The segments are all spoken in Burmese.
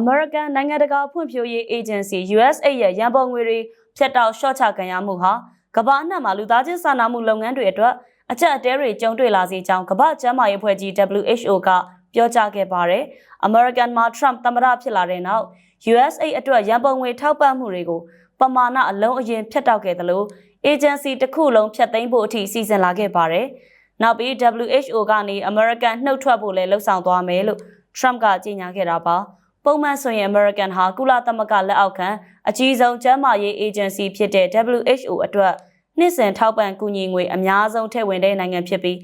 American နိုင်ငံတကာဖွံ့ဖြိုးရေး Agency USAID ရဲ့ရန်ပုံငွေတွေဖြတ်တောက်ရှော့ချခံရမှုဟာကမ္ဘာအနှံ့မှာလူသားချင်းစာနာမှုလုပ်ငန်းတွေအတွက်အချက်အတဲတွေကြုံတွေ့လာစေကြောင်းကမ္ဘာ့ကျန်းမာရေးအဖွဲ့ကြီး WHO ကပြောကြားခဲ့ပါတယ်။ American မှာ Trump သမ္မတဖြစ်လာတဲ့နောက် USA အတွက်ရန်ပုံငွေထောက်ပံ့မှုတွေကိုပမာဏအလုံးအရင်ဖြတ်တောက်ခဲ့သလို agency တစ်ခုလုံးဖျက်သိမ်းဖို့အထိစီစဉ်လာခဲ့ပါတယ်။နောက်ပြီး WHO ကနေ American နှုတ်ထွက်ဖို့လည်းလှုံ့ဆော်သွားမယ်လို့ Trump ကကြေညာခဲ့တာပါ။ ပုံမှန်ဆိုရင် American ဟာကုလသမဂ္ဂလက်အောက်ခံအကြီးဆုံးကျန်းမာရေး agency ဖြစ်တဲ့ WHO အတွက်နှစ်စဉ်ထောက်ပံ့ကူညီငွေအများဆုံးထည့်ဝင်တဲ့နိုင်ငံဖြစ်ပြီး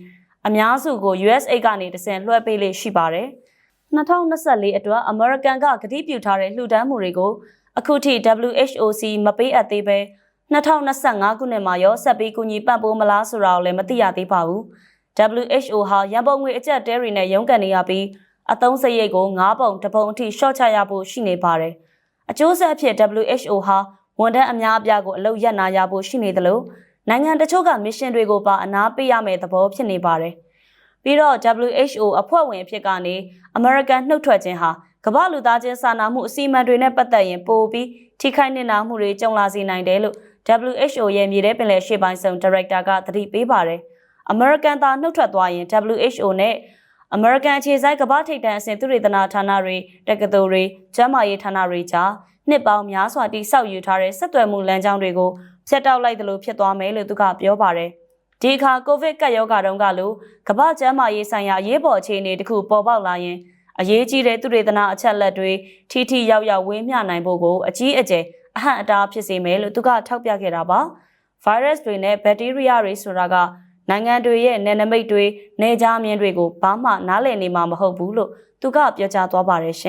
အများစုကို USA ကနေတဆင့်လွှဲပေးလေ့ရှိပါတယ်။2024အတွက် American ကကတိပြုထားတဲ့လှူဒန်းမှုတွေကိုအခုထိ WHO စီမပေးအပ်သေးပဲ2025ခုနှစ်မှာရောဆက်ပြီးကူညီပံ့ပိုးမလားဆိုတာကိုလည်းမသိရသေးပါဘူး။ WHO ဟာရန်ပုံငွေအကျပ်တဲတွေနဲ့ရုန်းကန်နေရပြီး အသုံးစရိတ်ကို9ပုံတပုံအထိရှော့ချရဖို့ရှိနေပါတယ်။အကျိုးဆက်အဖြစ် WHO ဟာဝန်ထမ်းအများအပြားကိုအလုပ်ရပ်နာရဖို့ရှိနေသလိုနိုင်ငံတချို့ကမစ်ရှင်တွေကိုပါအနာပေးရမယ့်သဘောဖြစ်နေပါတယ်။ပြီးတော့ WHO အဖွဲ့ဝင်အဖြစ်ကနေ American နှုတ်ထွက်ခြင်းဟာကမ္ဘာလူသားချင်းစာနာမှုအစီအမံတွေနဲ့ပတ်သက်ရင်ပိုပြီးထိခိုက်နေတာမှုတွေကြုံလာစေနိုင်တယ်လို့ WHO ရဲ့မြေထဲပင်လယ်ရှေ့ပိုင်းဆောင်ဒါရိုက်တာကသတိပေးပါတယ်။ American သားနှုတ်ထွက်သွားရင် WHO နဲ့ American အခြေစိုက်ကမ္ဘာထိပ်တန်းအဆင့်သုတေသနဌာနတွေတက္ကသိုလ်တွေကျန်းမာရေးဌာနတွေကြားနှစ်ပေါင်းများစွာတိစောက်ယူထားတဲ့ဆက်သွယ်မှုလမ်းကြောင်းတွေကိုဖျက်တောက်လိုက်သလိုဖြစ်သွားမယ်လို့သူကပြောပါတယ်။ဒီအခါကိုဗစ်ကပ်ရောဂါတုန်းကလိုကမ္ဘာကျန်းမာရေးဆိုင်ရာရေးပေါ်အခြေအနေတစ်ခုပေါ်ပေါက်လာရင်အရေးကြီးတဲ့သူတေသနာအချက်လက်တွေထိထိရောက်ရောက်ဝေးမျှနိုင်ဖို့ကိုအကြီးအကျယ်အဟန့်အတားဖြစ်စေမယ်လို့သူကထောက်ပြခဲ့တာပါ။ virus တွေနဲ့ bacteria တွေဆိုတာက နိုင်ငံတွေရဲ့နယ်နိမိတ်တွေနေကြားမြင်တွေကိုဘာမှနားလည်နေမှာမဟုတ်ဘူးလို့သူကပြောကြားသွားပါတယ်ရှင်